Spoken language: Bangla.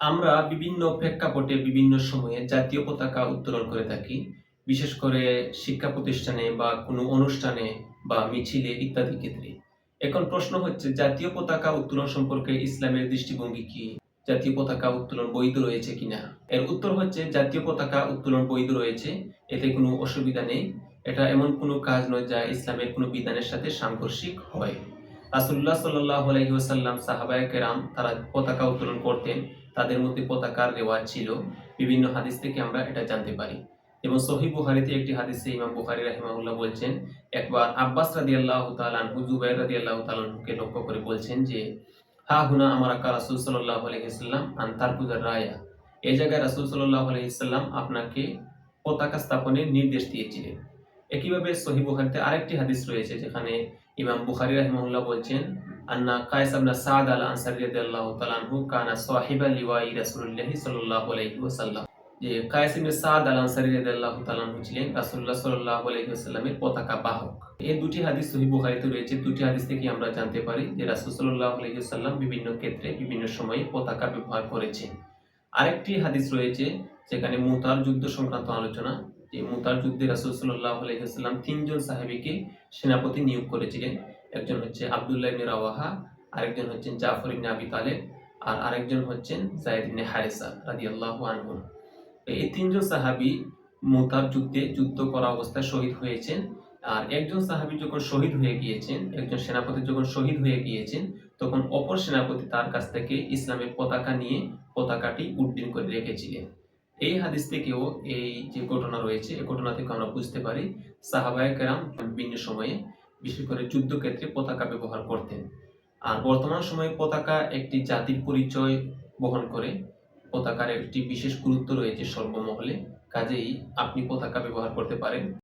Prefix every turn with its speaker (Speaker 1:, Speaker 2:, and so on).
Speaker 1: আমরা বিভিন্ন প্রেক্ষাপটে বিভিন্ন সময়ে জাতীয় পতাকা উত্তোলন করে থাকি। বিশেষ করে শিক্ষা প্রতিষ্ঠানে বা কোনো অনুষ্ঠানে বা মিছিলে ইত্যাদি ক্ষেত্রে। এখন প্রশ্ন হচ্ছে, জাতীয় পতাকা উত্তোলন সম্পর্কে ইসলামের দৃষ্টিভঙ্গি কি? জাতীয় পতাকা উত্তোলন বৈধ রয়েছে কিনা? এর উত্তর হচ্ছে, জাতীয় পতাকা উত্তোলন বৈধ রয়েছে। এতে কোনো অসুবিধা নেই। এটা এমন কোনো কাজ নয় যা ইসলামের কোনো বিধানের সাথে সাংঘর্ষিক হয়। রাসুল্লাহ সাল্লাহ আলহিহাসাল্লাম সাহাবায় কেরাম তারা পতাকা উত্তোলন করতেন। তাদের মধ্যে পতাকার রেওয়াজ ছিল। বিভিন্ন হাদিস থেকে আমরা এটা জানতে পারি। এবং সহি বুখারিতে একটি হাদিসে ইমাম বুখারি রাহিমাহুল্লাহ বলছেন, একবার আব্বাস রাদি আল্লাহ তালানহু জুবাইর রাদি আল্লাহ তালানহুকে লক্ষ্য করে বলছেন যে, হা হুনা আমার আকা রাসুল সাল্লাহ আলহিসাল্লাম আন্তার পূজার রায়া। এই জায়গায় রাসুল সাল্লাহ আলহিসাল্লাম আপনাকে পতাকা স্থাপনের নির্দেশ দিয়েছিলেন। একইভাবে সহি বুখারিতে আরেকটি হাদিস রয়েছে যেখানে ইমাম বুখারি রাহিমাহুল্লাহ বলছেন যে সাদ আল আনসারি রাদিয়াল্লাহু তাআলা আনহু ছিলেন রাসূলুল্লাহ সাল্লাল্লাহু আলাইহি ওয়াসাল্লামের পতাকা বাহক। এই দুটি হাদিস সহিহ বুখারীতে রয়েছে। দুটি হাদিস থেকে আমরা জানতে পারি যে রাসূল সাল্লাল্লাহু আলাইহি ওয়াসাল্লাম বিভিন্ন ক্ষেত্রে বিভিন্ন সময়ে পতাকা ব্যবহার করেছেন। আরেকটি হাদিস রয়েছে যেখানে মুতার যুদ্ধ সংক্রান্ত আলোচনা। যে মুতার যুদ্ধে রাসূল সাল্লাল্লাহু আলাইহি ওয়াসাল্লাম তিনজন সাহাবীকে সেনাপতি নিয়োগ করেছিলেন। একজন হচ্ছে আবদুল্লাহ ইবনে রাওয়াহা, আরেকজন হচ্ছেন জাফর ইবনে আবি তালেব, আর আরেকজন হচ্ছেন জায়েদ ইবনে হারিসা রাদিয়াল্লাহু আনহু। এই তিনজন সাহাবী মুতার যুদ্ধে যুদ্ধ করা অবস্থায় শহীদ হয়েছেন, আর একজন সাহাবী যখন শহীদ হয়ে গিয়েছেন, একজন সেনাপতি যখন শহীদ হয়ে গিয়েছেন, তখন অপর সেনাপতি তার কাছ থেকে ইসলামের পতাকা নিয়ে পতাকাটি উড্ডীন করে রেখেছিলেন। এই হাদিস থেকেও এই যে ঘটনা রয়েছে এই ঘটনা থেকে আমরা বুঝতে পারি সাহাবায়ে কেরাম বিভিন্ন সময়ে বিশেষ করে যুদ্ধক্ষেত্রে পতাকা ব্যবহার করতেন। আর বর্তমান সময়ে পতাকা একটি জাতির পরিচয় বহন করে। পতাকার একটি বিশেষ গুরুত্ব রয়েছে সর্বমহলে। কাজেই আপনি পতাকা ব্যবহার করতে পারেন।